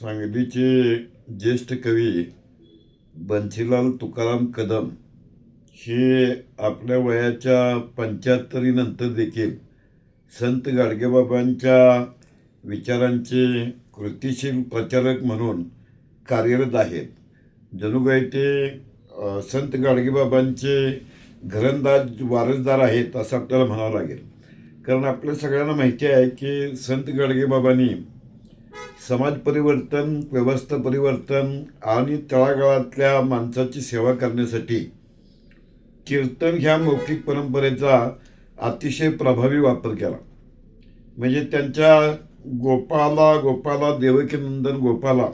सांगलीचे ज्येष्ठ कवी बन्सीलाल तुकाराम कदम हे आपल्या वयाच्या पंच्याहत्तरीनंतर देखील संत गाडगेबाबांच्या विचारांचे कृतिशील प्रचारक म्हणून कार्यरत आहेत. जणू काही ते संत गाडगेबाबांचे घरंदाज वारसदार आहेत असं आपल्याला म्हणावं लागेल. कारण आपल्या सगळ्यांना माहिती आहे की संत गाडगेबाबांनी समाज परिवर्तन व्यवस्था परिवर्तन आणि तळागाळातल्या माणसाची सेवा करण्यासाठी कीर्तन ह्या मौखिक परंपरेचा अतिशय प्रभावी वापर केला. म्हणजे त्यांच्या गोपाला गोपाला देवकीनंदन गोपाला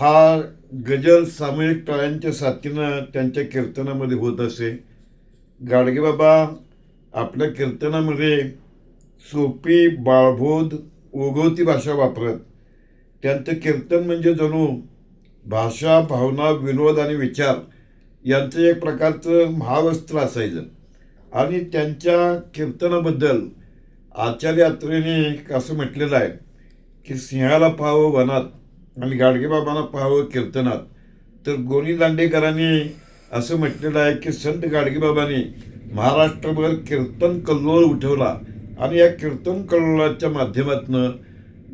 हा गजल सामूहिक टळ्यांच्या साथीनं त्यांच्या कीर्तनामध्ये होत असे. गाडगेबाबा आपल्या कीर्तनामध्ये सोपी बाळबोध ओघवती भाषा वापरत. त्यांचं कीर्तन म्हणजे जणू भाषा भावना विनोद आणि विचार यांचं एक प्रकारचं महावस्त्र असायचं. आणि त्यांच्या कीर्तनाबद्दल आचार्य अत्रेने असं म्हटलेलं आहे की सिंहाला पाहावं वनात आणि गाडगेबाबांना पाहावं कीर्तनात. तर गोनी दांडेकरांनी असं म्हटलेलं आहे की संत गाडगेबाबांनी महाराष्ट्रभर कीर्तन कल्लोळ उठवला. आणि या कीर्तन कलाच्या माध्यमातून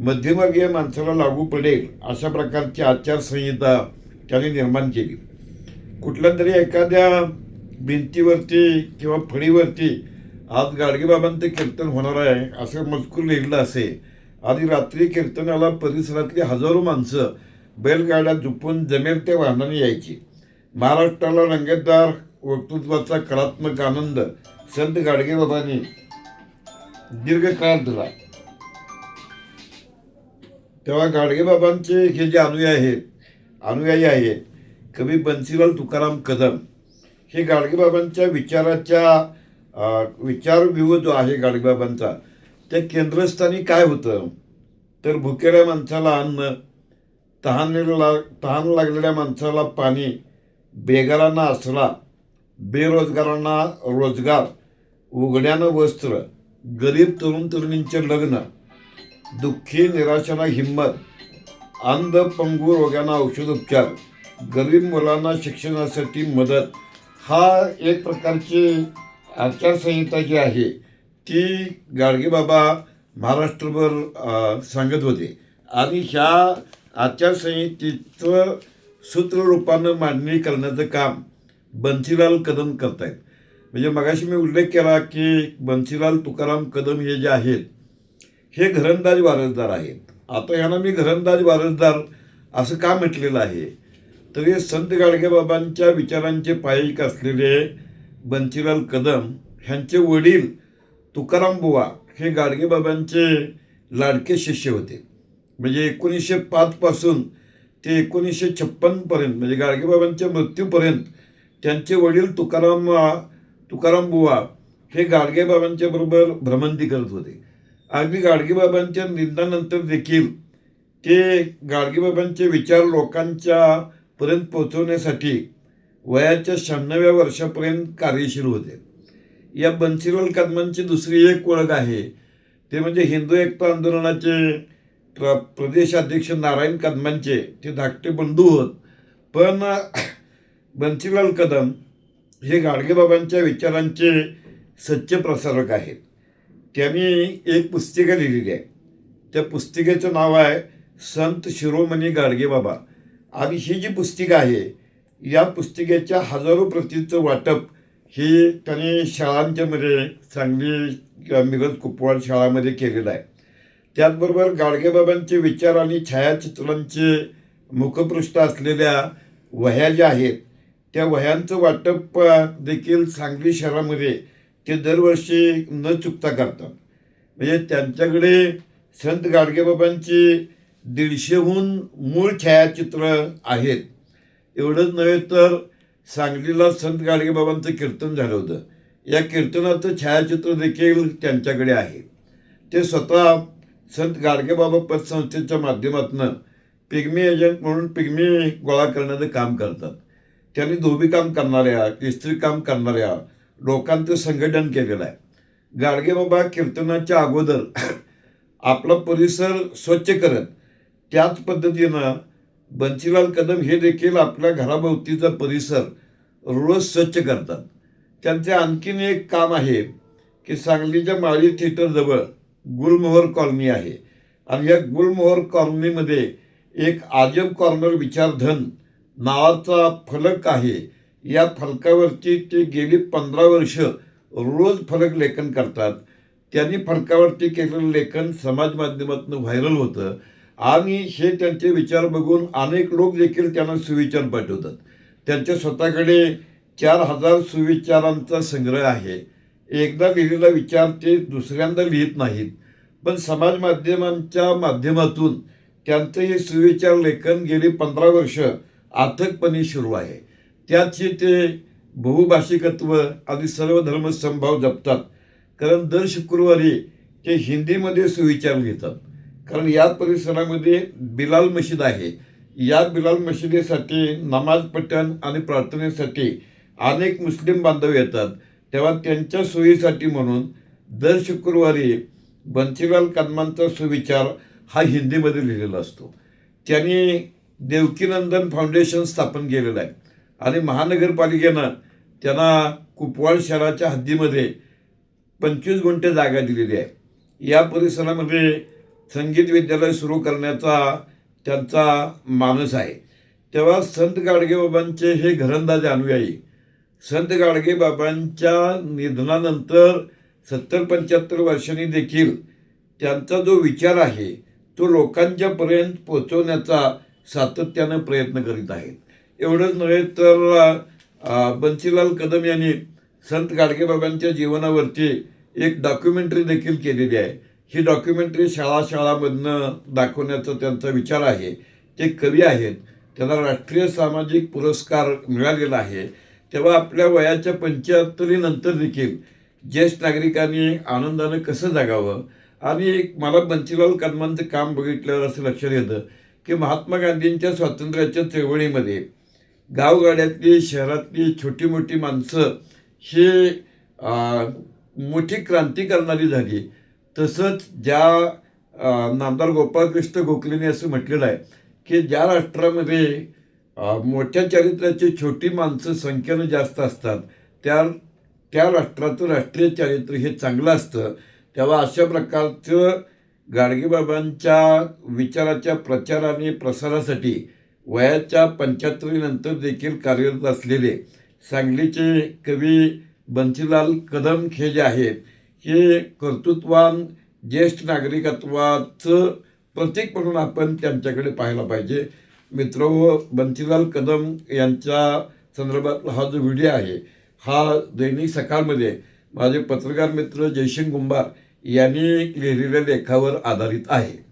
मध्यमवर्गीय माणसाला लागू पडेल अशा प्रकारची आचारसंहिता त्याने निर्माण केली. कुठल्या तरी एखाद्या भिंतीवरती किंवा फळीवरती आज गाडगेबाबांचं कीर्तन होणार आहे असं मजकूर लिहिलं असे. आणि रात्री कीर्तनाला परिसरातली हजारो माणसं बैलगाड्या झुपून जमेल त्या वाहनाने यायची. महाराष्ट्राला रंगतदार वक्तृत्वाचा कलात्मक आनंद संत गाडगेबाबांनी दीर्घकाळ दिला. तेव्हा गाडगेबाबांचे हे जे अनुयायी आहेत अनुयायी आहेत कवी बन्सीलाल तुकाराम कदम हे गाडगेबाबांच्या विचाराच्या अ, विचारव्यूह जो आहे गाडगेबाबांचा त्या केंद्रस्थानी काय होतं? तर भुकेल्या माणसाला अन्न तहानला तहान लागलेल्या माणसाला पाणी बेगारांना आसरा बेरोजगारांना रोजगार उघड्यानं वस्त्र गरीब तरुण तरुणींचे लग्न दुःखी निराशाला हिंमत अंध पंगू औषध औषधोपचार गरीब मुलांना शिक्षणासाठी मदत हा एक प्रकारची आचारसंहिता जी आहे ती गाडगेबाबा महाराष्ट्रभर सांगत होते. आणि ह्या आचारसंहितेचं सूत्ररूपानं मांडणी करण्याचं काम बन्सीलाल कदम करतायत. म्हणजे मगाशी मी उल्लेख केला की बन्सीलाल तुकाराम कदम हे जे आहेत हे घरंदाज वारसदार आहेत. आता ह्यांना मी घरंदाज वारसदार असं का म्हटलेलं आहे? तर हे संत गाडगेबाबांच्या विचारांचे पायिक असलेले बन्सीलाल कदम ह्यांचे वडील तुकाराम बुवा हे गाडगेबाबांचे लाडके शिष्य होते. म्हणजे एकोणीसशे पाचपासून ते एकोणीसशे छप्पनपर्यंत म्हणजे गाडगेबाबांच्या मृत्यूपर्यंत त्यांचे वडील तुकाराम तुकाराम बुवा हे गाडगेबाबांच्या बरोबर भ्रमंती करत होते. अगदी गाडगेबाबांच्या निधनानंतर देखील ते गाडगेबाबांचे विचार लोकांच्या पर्यंत पोहोचवण्यासाठी वयाच्या शहाण्णव्या वर्षापर्यंत कार्यशील होते. या बन्सीलाल कदमांची दुसरी एक ओळख आहे. ते म्हणजे हिंदू एकता आंदोलनाचे प्र प्रदेशाध्यक्ष नारायण कदमांचे. ते धाकटे बंधू होत. पण बन्सीलाल कदम हे गाडगेबाबांच्या विचारांचे सच्च प्रसारक आहेत. त्यांनी एक पुस्तिका लिहिलेली आहे. त्या पुस्तिकेचं नाव आहे संत शिरोमणी गाडगेबाबा. आणि ही जी पुस्तिका आहे या पुस्तिकेच्या हजारो प्रतीचं वाटप हे त्यांनी शाळांच्यामध्ये सांगली मिरज कुपवाड शाळामध्ये केलेलं आहे. त्याचबरोबर गाडगेबाबांचे विचार आणि छायाचित्रांचे मुखपृष्ठ असलेल्या वह्या ज्या आहेत त्या वह्यांचं वाटप देखील सांगली शहरामध्ये ते दरवर्षी न चुकता करतात. म्हणजे त्यांच्याकडे संत गाडगेबाबांची दीडशेहून मूळ छायाचित्र आहेत. एवढंच नव्हे तर सांगलीला संत गाडगेबाबांचं कीर्तन झालं होतं. या कीर्तनाचं छायाचित्र देखील त्यांच्याकडे आहे. ते स्वतः संत गाडगेबाबा पतसंस्थेच्या माध्यमातून पिग्मी एजंट म्हणून पिग्मी गोळा करण्याचं काम करतात. त्यांनी धोबीकाम करणाऱ्या इस्त्री काम करणाऱ्या लोकांचं संघटन केलेलं आहे. गाडगेबाबा कीर्तनाच्या अगोदर आपला परिसर स्वच्छ करत त्याच पद्धतीनं बन्सीलाल कदम हे देखील आपल्या घराभोवतीचा परिसर रोज स्वच्छ करतात. त्यांचे आणखीन एक काम आहे की सांगलीच्या माळी थिएटरजवळ गुलमोहर कॉलनी आहे. आणि या गुलमोहर कॉलनीमध्ये एक आजम कॉर्नर विचारधन नावाचा फलक आहे. या फलकावरती ते गेली पंधरा वर्ष रोज फलक लेखन करतात. त्यांनी फलकावरती केलेलं लेखन समाज माध्यमातून व्हायरल होतं. आणि हे त्यांचे विचार बघून अनेक लोक देखील त्यांना सुविचार पाठवतात. त्यांच्या स्वतःकडे चार हजार सुविचारांचा संग्रह आहे. एकदा लिहिलेला विचार ते दुसऱ्यांदा लिहित नाहीत. पण समाज माध्यमांच्या माध्यमातून त्यांचं हे सुविचार लेखन गेली पंधरा वर्ष अथकपणे सुरू आहे. त्याचे ते बहुभाषिकत्व आणि सर्व धर्म जपतात. कारण दर शुक्रवारी ते हिंदीमध्ये सुविचार लिहितात कारण या परिसरामध्ये बिलाल मशीद आहे. या बिलाल मशिदीसाठी नमाज पठण आणि प्रार्थनेसाठी अनेक मुस्लिम बांधव येतात. तेव्हा त्यांच्या सोयीसाठी म्हणून दर शुक्रवारी बन्सीलाल कदमांचा सुविचार हा हिंदीमध्ये लिहिलेला असतो. त्यांनी देवकीनंदन फाउंडेशन स्थापन केलेलं आहे. आणि महानगरपालिकेनं त्यांना कुपवाड शहराच्या हद्दीमध्ये पंचवीस गुंठे जागा दिलेली आहे. या परिसरामध्ये संगीत विद्यालय सुरू करण्याचा त्यांचा मानस आहे. तेव्हा संत गाडगेबाबांचे हे घरंदाज अनुयायी संत गाडगेबाबांच्या निधनानंतर सत्तर पंच्याहत्तर वर्षांनी देखील त्यांचा जो विचार आहे तो लोकांच्यापर्यंत पोचवण्याचा सातत्यानं प्रयत्न करीत आहेत. एवढंच नव्हे तर बन्सीलाल कदम यांनी संत गाडगेबाबांच्या जीवनावरची एक डॉक्युमेंटरी देखील केलेली आहे. ही डॉक्युमेंटरी शाळा शाळामधनं दाखवण्याचा त्यांचा विचार आहे. ते कवी आहेत. त्यांना राष्ट्रीय सामाजिक पुरस्कार मिळालेला आहे. तेव्हा आपल्या वयाच्या पंच्याहत्तरीनंतर देखील ज्येष्ठ नागरिकांनी आनंदानं कसं जगावं? आणि एक मला बन्सीलाल कदमांचं काम बघितल्यावर असं लक्षात येतं की महात्मा गांधींच्या स्वातंत्र्याच्या चळवळीमध्ये गावगाड्यातली शहरातली छोटी मोठी माणसं हे मोठी क्रांती करणारी झाली. तसंच ज्या नामदार गोपाळकृष्ण गोखलेने असं म्हटलेलं आहे की ज्या राष्ट्रामध्ये मोठ्या चारित्र्याची छोटी माणसं संख्येनं जास्त असतात त्या त्या राष्ट्राचं राष्ट्रीय चारित्र्य हे चांगलं असतं तेव्हा अशा प्रकारचं गाडगेबाबांच्या विचाराच्या प्रचार आणि प्रसारासाठी वयाच्या पंच्याहत्तरीनंतर देखील कार्यरत असलेले सांगलीचे कवी बन्सीलाल कदम हे जे आहेत हे कर्तृत्वान ज्येष्ठ नागरिकत्वाचं प्रतीक म्हणून आपण त्यांच्याकडे पाहायला पाहिजे. मित्र हो, बन्सीलाल कदम यांच्या संदर्भातला हा जो व्हिडिओ आहे हा दैनिक सकाळमध्ये माझे पत्रकार मित्र जयसिंग कुंभार यांनी लिहिलेल्या लेखावर आधारित आहे.